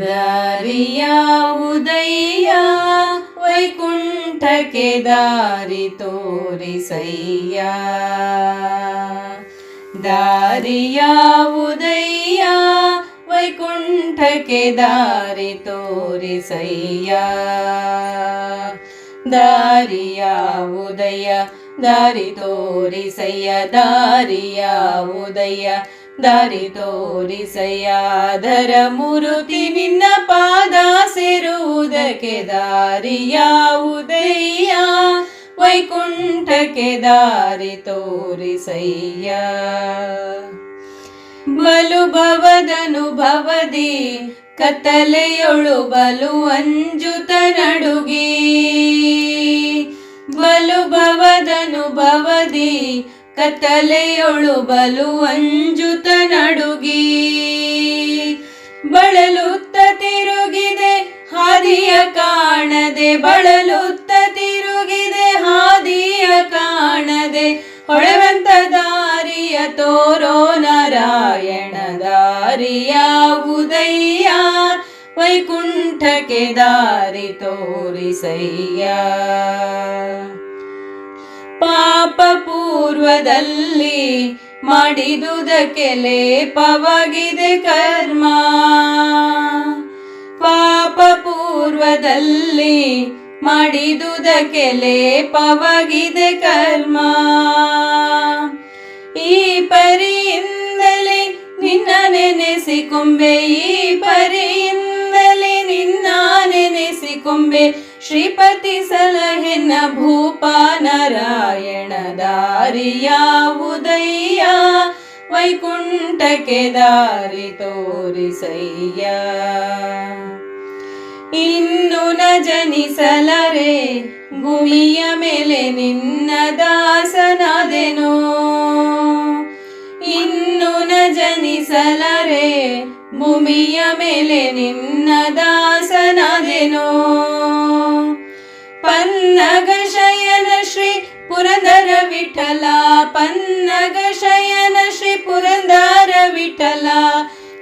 ದಾರಿಯ ಉದಯ ವೈಕುಂಠಕ್ಕೆ ದಾರಿ ತೋರಿಸಯ್ಯ ದಾರಿಯ ಉದಯ ವೈಕುಂಠಕ್ಕೆ ದಾರಿ ತೋರಿಸಯ್ಯ ದಾರಿಯ ಉದಯ ದಾರಿ ತೋರಿಸಯ್ಯ ದಾರಿಯ ಉದಯ ದಾರಿ ತೋರಿಸಯ್ಯ ಧರ ಮುರುತಿ ನಿನ್ನ ಪಾದ ಸೇರುವುದಕ್ಕೆ ದಾರಿಯ ಉದಯ ವೈಕುಂಠಕ್ಕೆ ದಾರಿ ತೋರಿಸಯ್ಯ ಬಲು ಭವದನುಭವದಿ ಕತ್ತಲೆಯೊಳು ಬಲು ಅಂಜುತ ನಡುಗಿ ಬಲು ಭವದನುಭವದಿ ಕತ್ತಲೆಯೊಳು ಬಲು ಅಂಜುತ ನಡುಗಿ. ಬಳಲುತ್ತ ತಿರುಗಿದೆ, ಹಾದಿಯ ಕಾಣದೆ. ಬಳಲುತ್ತ ತಿರುಗಿದೆ, ಹಾದಿಯ ಕಾಣದೆ. ಹೊಳೆವಂತ ದಾರಿಯ ತೋರೋ ನಾರಾಯಣ ದಾರಿಯ ವೈಕುಂಠಕ್ಕೆ ದಾರಿ ತೋರಿಸಯ್ಯ. ಪಾಪ ಪೂರ್ವದಲ್ಲಿ ಮಾಡಿದುದಕ್ಕೆ ಲೇಪವಾಗಿದೆ ಕರ್ಮ. ಪಾಪ ಪೂರ್ವದಲ್ಲಿ ಮಾಡಿದುದಕ್ಕೆ ಲೇಪವಾಗಿದೆ ಕರ್ಮ. ಈ ಪರಿಯಿಂದಲೇ ನಿನ್ನ ನೆನೆಸಿಕೊಂಬೆ ಈ ಪರಿಯಿಂದಲೇ ನಿನ್ನ ನೆನೆಸಿಕೊಂಬೆ ಶ್ರೀಪತಿ ಸಲಹೆನ ಭೂಪ ನಾರಾಯಣ ದಾರಿಯ ಉದಯ್ಯ ವೈಕುಂಠಕ್ಕೆ ದಾರಿ ತೋರಿಸಯ್ಯ. ಇನ್ನು ನ ಜನಿಸಲರೆ, ಭೂಮಿಯ ಮೇಲೆ ನಿನ್ನ ದಾಸನಾದೆನೋ. ಇನ್ನು ನ ಜನಿಸಲರೆ, ಭೂಮಿಯ ಮೇಲೆ ನಿನ್ನ ದಾಸನಾದೆನೋ. ಪನ್ನಗ ಶಯನ ಶ್ರೀ ಪುರಂದರ ವಿಠಲ, ಪನ್ನಗ ಶಯನ ಶ್ರೀ ಪುರಂದರ ವಿಠಲ.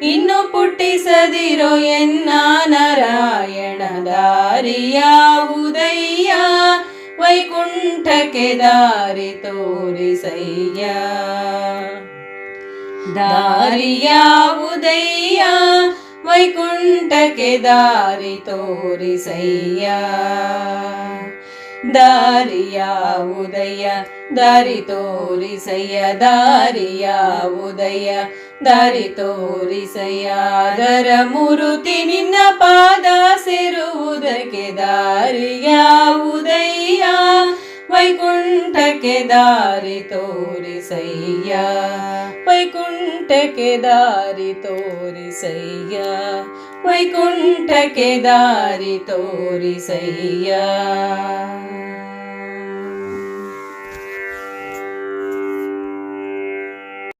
ಇನ್ನು ಪುಟ್ಟಿಸದಿರೋ ಎನ್ನ ನಾರಾಯಣ ದಾರಿಯ ಉದಯ್ಯ ವೈಕುಂಠಕ್ಕೆ ದಾರಿ ತೋರಿಸಯ್ಯ. ದಾರಿಯ ಉದಯ್ಯ ವೈಕುಂಠಕ್ಕೆ ದಾರಿ ತೋರಿಸಯ್ಯ. ದಾರಿಯ ಉದಯ ದಾರಿ ತೋರಿಸಯ್ಯ ದಾರಿಯ ಉದಯ ದಾರಿ ತೋರಿಸಯ್ಯ ದರ ಮುರುತಿ ನಿನ್ನ ಪಾದ ಸೇರುವುದಕ್ಕೆ ದಾರಿಯ ಉದಯ್ಯ ವೈಕುಂಠಕ್ಕೆ ದಾರಿ ತೋರಿಸಯ್ಯ ವೈಕುಂಠಕ್ಕೆ ದಾರಿ ತೋರಿಸಯ್ಯ ವೈಕುಂಠಕ್ಕೆ ದಾರಿ ತೋರಿಸಯ್ಯ